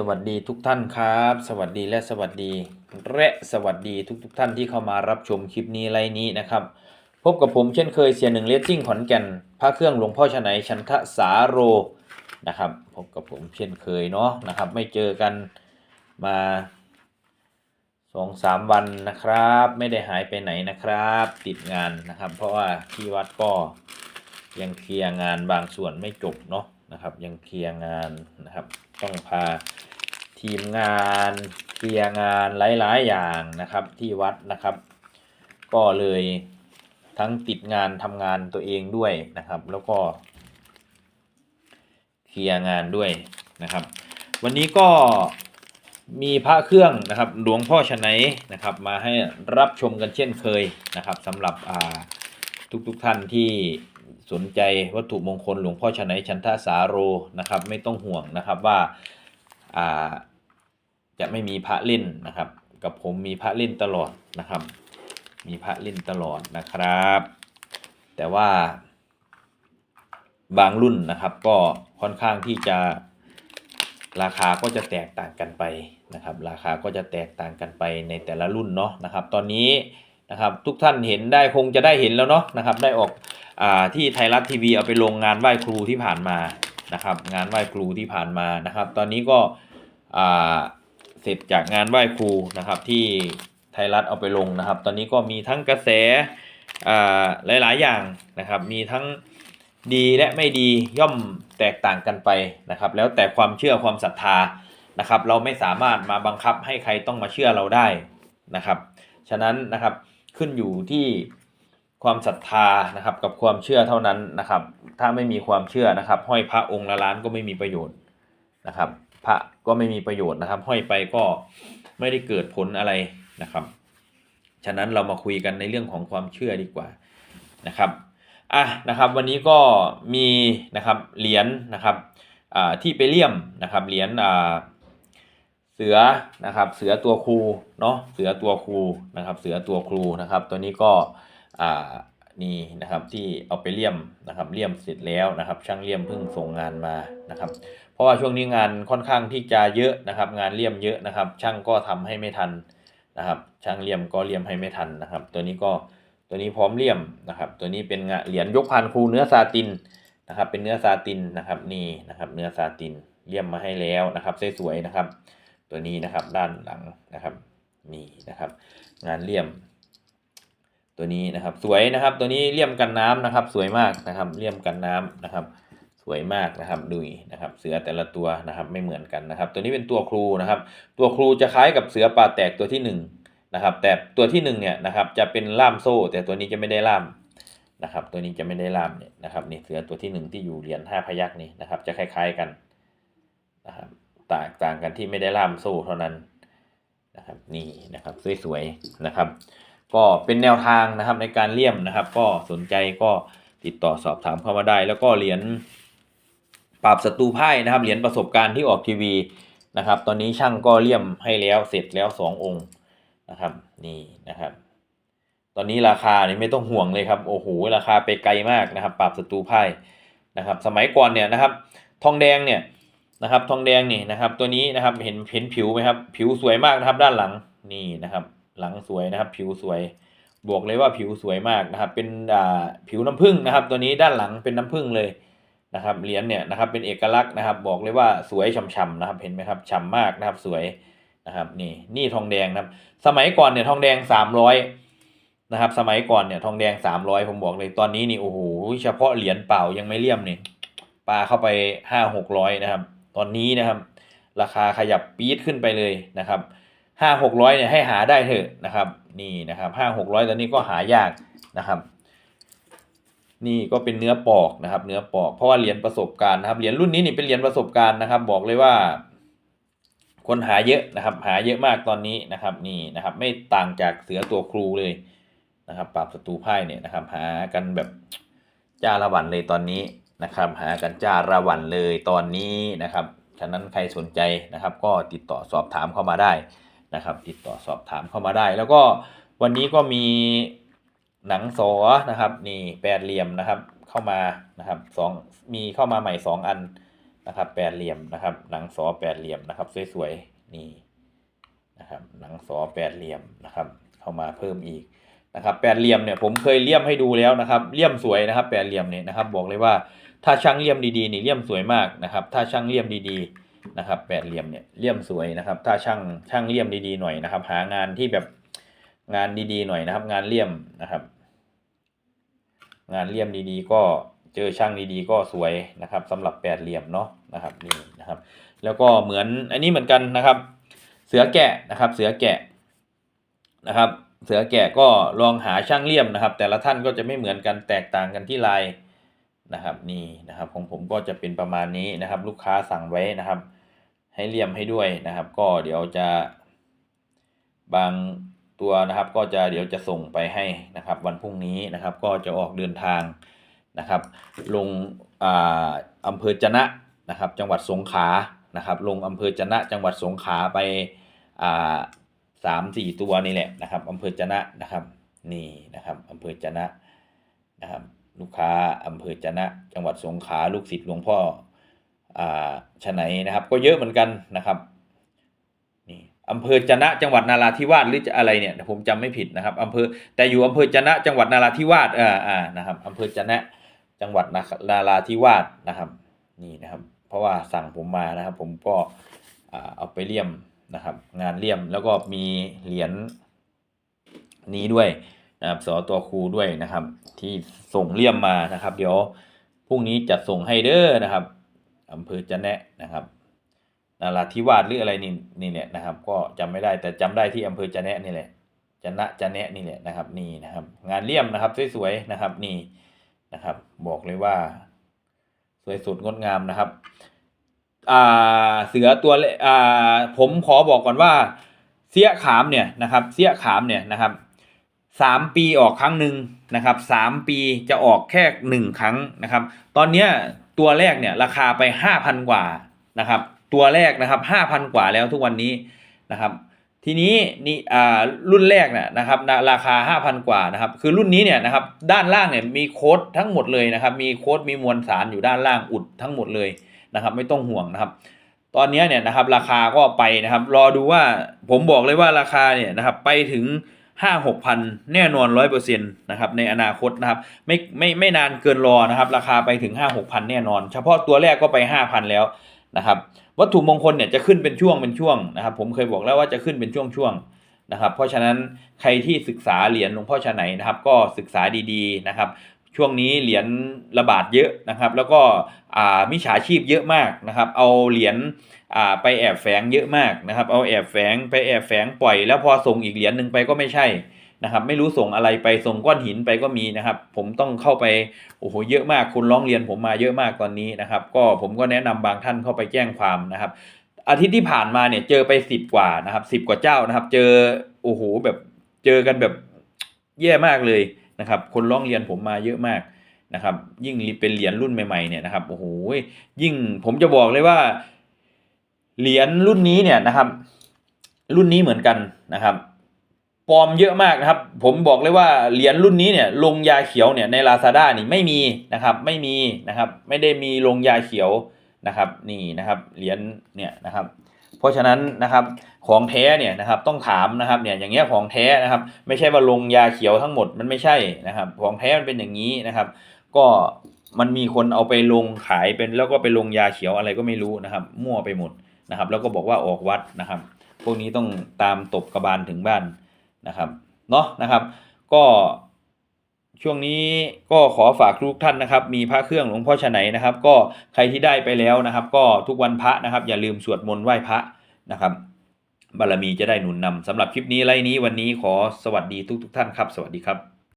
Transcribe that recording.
สวัสดีทุกท่านครับ สวัสดีและสวัสดีและสวัสดีทุกทท่านที่เข้ามารับชมคลิปนี้ไลน์นี้นะครับ พบกับผมเช่นเคยเสียหนึ่งเลตติ้งขอนแก่นพระเครื่องหลวงพ่อชนัยชันทสาโรนะครับ พบกับผมเช่นเคยเนาะนะครับ ไม่เจอกันมาสองสามวันนะครับ ไม่ได้หายไปไหนนะครับ ติดงานนะครับ เพราะว่าที่วัดก็ยังเคลียร์งานบางส่วนไม่จบเนาะนะครับ ยังเคลียร์งานนะครับ ต้องพาทีมงานเคลียร์งานหลายๆอย่างนะครับที่วัดนะครับ ก็เลยทั้งติดงานทำงานตัวเองด้วยนะครับ แล้วก็เคลียร์งานด้วยนะครับ วันนี้ก็มีพระเครื่องนะครับหลวงพ่อชนัยนะครับ มาให้รับชมกันเช่นเคยนะครับสำหรับทุกๆทท่านที่ สนใจวัตถุมงคลหลวงพ่อชนัยชันทาสาโรนะครับ ไม่ต้องห่วงนะครับว่าอ่าจะไม่มีพระเล่นนะครับ กับผมมีพระเล่นตลอดนะครับ มีพระเล่นตลอดนะครับ แต่ว่าบางรุ่นนะครับก็ค่อนข้างที่จะราคาก็จะแตกต่างกันไปนะครับ ราคาก็จะแตกต่างกันไปในแต่ละรุ่นเนาะนะครับ ตอนนี้ นะครับทุกท่านเห็นได้คงจะได้เห็นแล้วเนาะนะครับได้ออกอาที่ไทยรัฐทีวีเอาไปลงงานไหว้ครูที่ผ่านมานะครับงานไหว้ครูที่ผ่านมานะครับ ตอนนี้ก็อ่าเสร็จจากงานไหว้ครูนะครับที่ไทยรัฐเอาไปลงนะครับ ตอนนี้ก็มีทั้งกระแสอ่าหลาย ๆ อย่างนะครับมีทั้งดีและไม่ดีย่อมแตกต่างกันไปนะครับ แล้วแต่ความเชื่อความศรัทธานะครับ เราไม่สามารถมาบังคับให้ใครต้องมาเชื่อเราได้นะครับ ฉะนั้นนะครับ ขึ้นอยู่ที่ความศรัทธานะครับ กับความเชื่อเท่านั้นนะครับ ถ้าไม่มีความเชื่อนะครับ ห้อยพระองค์ละล้านก็ไม่มีประโยชน์นะครับ พระก็ไม่มีประโยชน์นะครับ ห้อยไปก็ไม่ได้เกิดผลอะไรนะครับ ฉะนั้นเรามาคุยกันในเรื่องของความเชื่อดีกว่านะครับอะนะครับ วันนี้ก็มีนะครับเหรียญนะครับอ่าที่ไปเลี่ยมนะครับเหรียญอ่า เสือนะครับเสือตัวครูเนาะเสือตัวครูนะครับเสือตัวครูนะครับ ตัวนี้ก็อ่านี่นะครับที่เอาไปเลี่ยมนะครับเลี่ยมเสร็จแล้วนะครับ ช่างเลี่ยมเพิ่งส่งงานมานะครับ เพราะว่าช่วงนี้งานค่อนข้างที่จะเยอะนะครับ งานเลี่ยมเยอะนะครับ ช่างก็ทำให้ไม่ทันนะครับ ช่างเลี่ยมก็เลี่ยมให้ไม่ทันนะครับ ตัวนี้ก็ตัวนี้พร้อมเลี่ยมนะครับ ตัวนี้เป็นงะเหรียญยกพานครูเนื้อซาตินนะครับ เป็นเนื้อซาตินนะครับนี่นะครับ เนื้อซาตินเลี่ยมมาให้แล้วนะครับสวยๆนะครับ ตัวนี้นะครับด้านหลังนะครับนี่นะครับ งานเลี่ยม ตัวนี้นะครับสวยนะครับ ตัวนี้เลี่ยมกันน้ำนะครับ สวยมากนะครับเลี่ยมกันน้ำนะครับ สวยมากนะครับดูนะครับ เสือแต่ละตัวนะครับไม่เหมือนกันนะครับ ตัวนี้เป็นตัวครูนะครับ ตัวครูจะคล้ายกับเสือป่าแตกตัวที่หนึ่งนะครับ แต่ตัวที่หนึ่งเนี่ยนะครับ จะเป็นล่ามโซ่ แต่ตัวนี้จะไม่ได้ล่ามนะครับ ตัวนี้จะไม่ได้ล่ามเนี่ยนะครับนี่เสือตัวที่หนึ่งที่อยู่เหรียญห้าพยักนี่นะครับ จะคล้าย ๆกันนะครับ ต่างต่างกันที่ไม่ได้ล่ามโซ่เท่านั้นนะครับนี่นะครับสวยๆนะครับ ก็เป็นแนวทางนะครับในการเลี่ยมนะครับ ก็สนใจก็ติดต่อสอบถามเข้ามาได้ แล้วก็เหรียญปราบศัตรูไพ่นะครับเหรียญประสบการณ์ที่ออกทีวีนะครับ ตอนนี้ช่างก็เลี่ยมให้แล้วเสร็จแล้วสององค์นะครับนี่นะครับ ตอนนี้ราคานี่ไม่ต้องห่วงเลยครับโอ้โหราคาไปไกลมากนะครับ ปราบศัตรูไพ่นะครับ สมัยก่อนเนี่ยนะครับ ทองแดงเนี่ย นะครับ ทองแดงนี่นะครับ ตัวนี้นะครับเห็นเห็นผิวไหมครับ ผิวสวยมากนะครับ ด้านหลังนี่นะครับ หลังสวยนะครับ ผิวสวยบอกเลยว่าผิวสวยมากนะครับ เป็นอ่าผิวน้ำผึ้งนะครับ ตัวนี้ด้านหลังเป็นน้ำผึ้งเลยนะครับเหรียญเนี่ยนะครับเป็นเอกลักษณ์นะครับ บอกเลยว่าสวยฉ่ำๆนะครับ เห็นไหมครับฉ่ำมากนะครับสวยนะครับนี่นี่ทองแดงนะครับ สมัยก่อนเนี่ยทองแดงสามร้อยนะครับ สมัยก่อนเนี่ยทองแดงสามร้อยผมบอกเลยตอนนี้นี่โอ้โหเฉพาะเหรียญเปล่ายังไม่เลี่ยมเนี่ยปลาเข้าไปห้าหกร้อยนะครับ ตอนนี้นะครับ ราคาขยับปี๊ดขึ้นไปเลยนะครับห้าหกร้อยเนี่ยให้หาได้เถอะนะครับนี่นะครับห้าหกร้อยตอนนี้ก็หายากนะครับ นี่ก็เป็นเนื้อปอกนะครับ เนื้อปอกเพราะว่าเหรียญประสบการณ์นะครับเหรียญรุ่นนี้นี่เป็นเหรียญประสบการณ์นะครับ บอกเลยว่า คนหาเยอะนะครับ หาเยอะมากตอนนี้นะครับ นี่นะครับ ไม่ต่างจากเสือตัวครูเลยนะครับปราบศัตรูพ่ายเนี่ยนะครับ หากันแบบจ้าละวันเลยตอนนี้ นะครับหากันจ้าละวันเลยตอนนี้นะครับ ฉะนั้นใครสนใจนะครับ ก็ติดต่อสอบถามเข้ามาได้นะครับ ติดต่อสอบถามเข้ามาได้ แล้วก็วันนี้ก็มีหนังสอนะครับนี่แปดเหลี่ยมนะครับเข้ามานะครับสองมีเข้ามาใหม่สองอันนะครับแปดเหลี่ยมนะครับ หนังสอแปดเหลี่ยมนะครับสวยๆนี่นะครับหนังสอแปดเหลี่ยมนะครับ เข้ามาเพิ่มอีกนะครับแปดเหลี่ยมเนี่ยผมเคยเลี่ยมให้ดูแล้วนะครับเลี่ยมสวยนะครับแปดเหลี่ยมเนี่ยนะครับบอกเลยว่า ถ้าช่างเลี่ยมดีๆนี่เลี่ยมสวยมากนะครับ ถ้าช่างเลี่ยมดีๆนะครับแปดเหลี่ยมเนี่ยเลี่ยมสวยนะครับ ถ้าช่างช่างเลี่ยมดีๆหน่อยนะครับ หางานที่แบบงานดีๆหน่อยนะครับ งานเลี่ยมนะครับ งานเลี่ยมดีๆ ก็เจอช่างดีๆ ก็สวยนะครับสำหรับแปดเหลี่ยมเนาะนะครับนี่นะครับ แล้วก็เหมือนอันนี้เหมือนกันนะครับ เสือแกะนะครับ เสือแกะนะครับ เสือแกะก็ลองหาช่างเลี่ยมนะครับ แต่ละท่านก็จะไม่เหมือนกันแตกต่างกันที่ลาย นะครับนี่นะครับของผมก็จะเป็นประมาณนี้นะครับ ลูกค้าสั่งไว้นะครับ ให้เลี่ยมให้ด้วยนะครับ ก็เดี๋ยวจะบางตัวนะครับก็จะเดี๋ยวจะส่งไปให้นะครับ วันพรุ่งนี้นะครับ ก็จะออกเดินทางนะครับ ลงอ่าอำเภอจะนะนะครับ จังหวัดสงขลานะครับ ลงอำเภอจะนะจังหวัดสงขลาไปอ่าสามสี่ตัวนี่แหละนะครับอำเภอจะนะนะครับ นี่นะครับอำเภอจะนะนะครับ ลูกค้าอำเภอจะนะ จังหวัดสงขลาลูกศิษย์หลวงพ่ออ่าชะไหนนะครับ ก็เยอะเหมือนกันนะครับนี่อำเภอจะนะจังหวัดนาราธิวาสหรือจะอะไรเนี่ยผมจำไม่ผิดนะครับอำเภอแต่อยู่อำเภอจะนะจังหวัดนาราธิวาสอ่าอ่านะครับอำเภอจะนะจังหวัดนานาราธิวาสนะครับนี่นะครับ เพราะว่าสั่งผมมานะครับ ผมก็อ่าเอาไปเลี่ยมนะครับ งานเลี่ยมแล้วก็มีเหรียญนี้ด้วย นะครับสอตัวครูด้วยนะครับ ที่ส่งเลี่ยมมานะครับ เดี๋ยวพรุ่งนี้จะส่งให้เด้อนะครับอำเภอจะแนะนะครับนาราธิวาสหรืออะไรนี่นี่แหละนะครับ ก็จำไม่ได้แต่จำได้ที่อำเภอจะแนะนี่แหละจะนะจะแนะนี่แหละนะครับ นี่นะครับ งานเลี่ยมนะครับสวยๆนะครับ นี่นะครับ บอกเลยว่า สวยสุดงดงามนะครับ อ่าเสือตัวเลอ่าผมขอบอกก่อนว่า เสี้ยขามเนี่ยนะครับ เสี้ยขามเนี่ยนะครับ สามปีออกครั้งหนึ่งนะครับสามปีจะออกแค่หนึ่งครั้งนะครับ ตอนเนี้ยตัวแรกเนี่ยราคาไปห้าพันกว่านะครับ ตัวแรกนะครับห้าพันกว่าแล้วทุกวันนี้นะครับ ทีนี้นี่อ่ารุ่นแรกเนี่ยนะครับราคา5,000กว่านะครับ คือรุ่นนี้เนี่ยนะครับด้านล่างเนี่ยมีโค้ดทั้งหมดเลยนะครับ มีโค้ดมีมวลสารอยู่ด้านล่างอุดทั้งหมดเลยนะครับ ไม่ต้องห่วงนะครับตอนนี้เนี่ยนะครับราคาก็ไปนะครับ รอดูว่าผมบอกเลยว่าราคาเนี่ยนะครับไปถึง ห้าหกพันแน่นอนร้อยเปอร์เซ็นต์นะครับในอนาคตนะครับไม่ไม่ไม่นานเกินรอนะครับ ราคาไปถึงห้าหกพันแน่นอน เฉพาะตัวแรกก็ไปห้าพันแล้วนะครับวัตถุมงคลเนี่ยจะขึ้นเป็นช่วงเป็นช่วงนะครับ ผมเคยบอกแล้วว่าจะขึ้นเป็นช่วงช่วงนะครับ เพราะฉะนั้นใครที่ศึกษาเหรียญหลวงพ่อชาไหนนะครับ ก็ศึกษาดีๆนะครับ ช่วงนี้เหรียญระบาดเยอะนะครับ แล้วก็มิจฉาชีพเยอะมากนะครับ เอาเหรียญไปแอบแฝงเยอะมากนะครับ เอาแอบแฝงไปแอบแฝงปล่อย แล้วพอส่งอีกเหรียญหนึ่งไปก็ไม่ใช่นะครับ ไม่รู้ส่งอะไรไปส่งก้อนหินไปก็มีนะครับ ผมต้องเข้าไปโอ้โหเยอะมากคุณร้องเรียนผมมาเยอะมากตอนนี้นะครับ ก็ผมก็แนะนำบางท่านเข้าไปแจ้งความนะครับ อาทิตย์ที่ผ่านมาเนี่ยเจอไปสิบกว่านะครับสิบกว่าเจ้านะครับ เจอโอ้โหแบบเจอกันแบบแย่มากเลย นะครับคนร้องเรียนผมมาเยอะมากนะครับ ยิ่งเป็นเหรียญรุ่นใหม่ๆเนี่ยนะครับโอ้โหยิ่งผมจะบอกเลยว่าเหรียญรุ่นนี้เนี่ยนะครับ รุ่นนี้เหมือนกันนะครับปลอมเยอะมากนะครับ ผมบอกเลยว่าเหรียญรุ่นนี้เนี่ยลงยาเขียวเนี่ยใน Lazada นี่ไม่มีนะครับไม่มีนะครับ ไม่ได้มีลงยาเขียวนะครับ นี่นะครับเหรียญเนี่ยนะครับ เพราะฉะนั้นนะครับของแท้เนี่ยนะครับต้องถามนะครับเนี่ยอย่างเงี้ยของแท้นะครับ ไม่ใช่ว่าลงยาเขียวทั้งหมดมันไม่ใช่นะครับ ของแท้มันเป็นอย่างนี้นะครับ ก็มันมีคนเอาไปลงขายเป็นแล้วก็ไปลงยาเขียวอะไรก็ไม่รู้นะครับ มั่วไปหมดนะครับ แล้วก็บอกว่าออกวัดนะครับ พวกนี้ต้องตามตบกระบาลถึงบ้านนะครับเนาะนะครับ ก็ ช่วงนี้ก็ขอฝากทุกท่านนะครับ มีพระเครื่องหลวงพ่อชะไหนนะครับ ก็ใครที่ได้ไปแล้วนะครับ ก็ทุกวันพระนะครับ อย่าลืมสวดมนต์ไหว้พระนะครับ บารมีจะได้หนุนนำสำหรับคลิปนี้ไลน์นี้วันนี้ขอสวัสดีทุกๆท่านครับ สวัสดีครับ